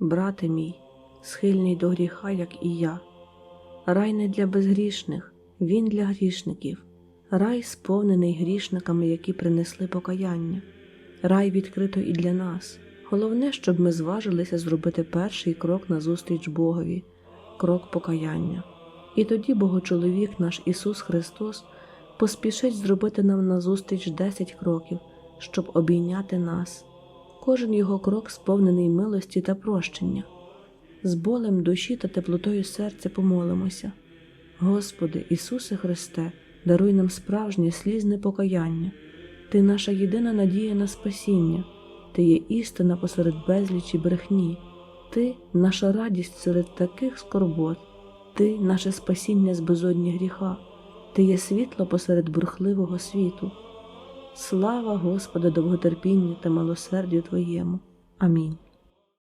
брате мій, схильний до гріха, як і я. Рай не для безгрішних, він для грішників, рай сповнений грішниками, які принесли покаяння. Рай відкрито і для нас. Головне, щоб ми зважилися зробити перший крок назустріч Богові, крок покаяння. І тоді Богочоловік наш Ісус Христос поспішить зробити нам назустріч десять кроків, щоб обійняти нас. Кожен його крок сповнений милості та прощення. З болем душі та теплотою серця помолимося. Господи, Ісусе Христе, даруй нам справжнє слізне покаяння. Ти наша єдина надія на спасіння, Ти є істина посеред безлічі брехні, Ти наша радість серед таких скорбот, Ти наше спасіння з безодні гріха, Ти є світло посеред бурхливого світу. Слава Господу, довготерпінню та милосердю Твоєму. Амінь.